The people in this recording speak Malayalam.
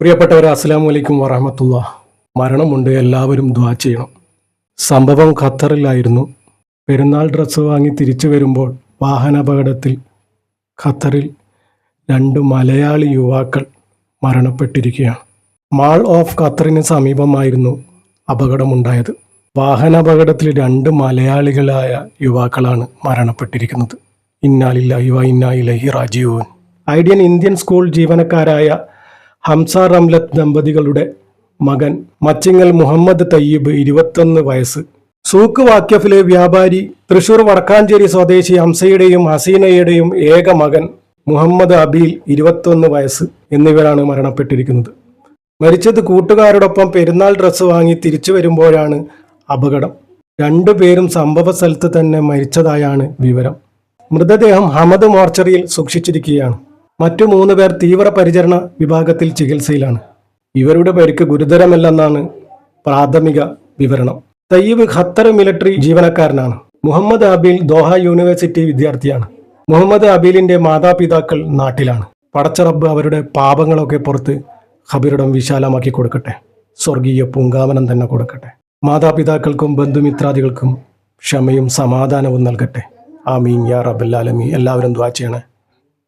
പ്രിയപ്പെട്ടവരെ അസ്സാം വലൈക്കും വറഹമത്തുള്ള. മരണമുണ്ട് എല്ലാവരും ദ്വാ ചെയ്യണം. സംഭവം ഖത്തറിലായിരുന്നു. പെരുന്നാൾ ഡ്രസ്സ് വാങ്ങി തിരിച്ചു വരുമ്പോൾ വാഹനാപകടത്തിൽ ഖത്തറിൽ രണ്ട് മലയാളി യുവാക്കൾ മരണപ്പെട്ടിരിക്കുകയാണ്. മാൾ ഓഫ് ഖത്തറിന് സമീപമായിരുന്നു അപകടമുണ്ടായത്. വാഹനാപകടത്തിൽ രണ്ട് മലയാളികളായ യുവാക്കളാണ് മരണപ്പെട്ടിരിക്കുന്നത്. ഇന്നാലില്ല യുവ ഇന്നാ ഇലൈഹി റാജിഊൻ. ഐഡിയൻ ഇന്ത്യൻ സ്കൂൾ ജീവനക്കാരായ ഹംസ റംലത്ത് ദമ്പതികളുടെ മകൻ മച്ചിങ്ങൽ മുഹമ്മദ് തയ്യിബ് ഇരുപത്തൊന്ന് വയസ്സ്. സൂക്ക് വാക്യഫിലെ വ്യാപാരി തൃശൂർ വടക്കാഞ്ചേരി സ്വദേശി ഹംസയുടെയും ഹസീനയുടെയും ഏക മകൻ മുഹമ്മദ് അബീൽ ഇരുപത്തൊന്ന് വയസ്സ് എന്നിവരാണ് മരണപ്പെട്ടിരിക്കുന്നത്. മരിച്ചത് കൂട്ടുകാരോടൊപ്പം പെരുന്നാൾ ഡ്രസ്സ് വാങ്ങി തിരിച്ചു വരുമ്പോഴാണ് അപകടം. രണ്ടുപേരും സംഭവ സ്ഥലത്ത് തന്നെ മരിച്ചതായാണ് വിവരം. മൃതദേഹം ഹമദ് മോർച്ചറിയിൽ സൂക്ഷിച്ചിരിക്കുകയാണ്. മറ്റു മൂന്ന് പേർ തീവ്രപരിചരണ വിഭാഗത്തിൽ ചികിത്സയിലാണ്. ഇവരുടെ പരിക്ക് ഗുരുതരമല്ലെന്നാണ് പ്രാഥമിക വിവരണം. തയ്യബ് ഖത്തർ മിലിറ്ററി ജീവനക്കാരനാണ്. മുഹമ്മദ് അബീൽ ദോഹ യൂണിവേഴ്സിറ്റി വിദ്യാർത്ഥിയാണ്. മുഹമ്മദ് അബീലിന്റെ മാതാപിതാക്കൾ നാട്ടിലാണ്. പടച്ചറബ് അവരുടെ പാപങ്ങളൊക്കെ പുറത്ത് ഖബറിടം വിശാലമാക്കി കൊടുക്കട്ടെ. സ്വർഗീയ പൂങ്കാവനം തന്നെ കൊടുക്കട്ടെ. മാതാപിതാക്കൾക്കും ബന്ധുമിത്രാദികൾക്കും ക്ഷമയും സമാധാനവും നൽകട്ടെ. ആമീൻ. യാ റബ്ബല്ലാലമി എല്ലാവരും ദ്വാ ചെയ്യണേ.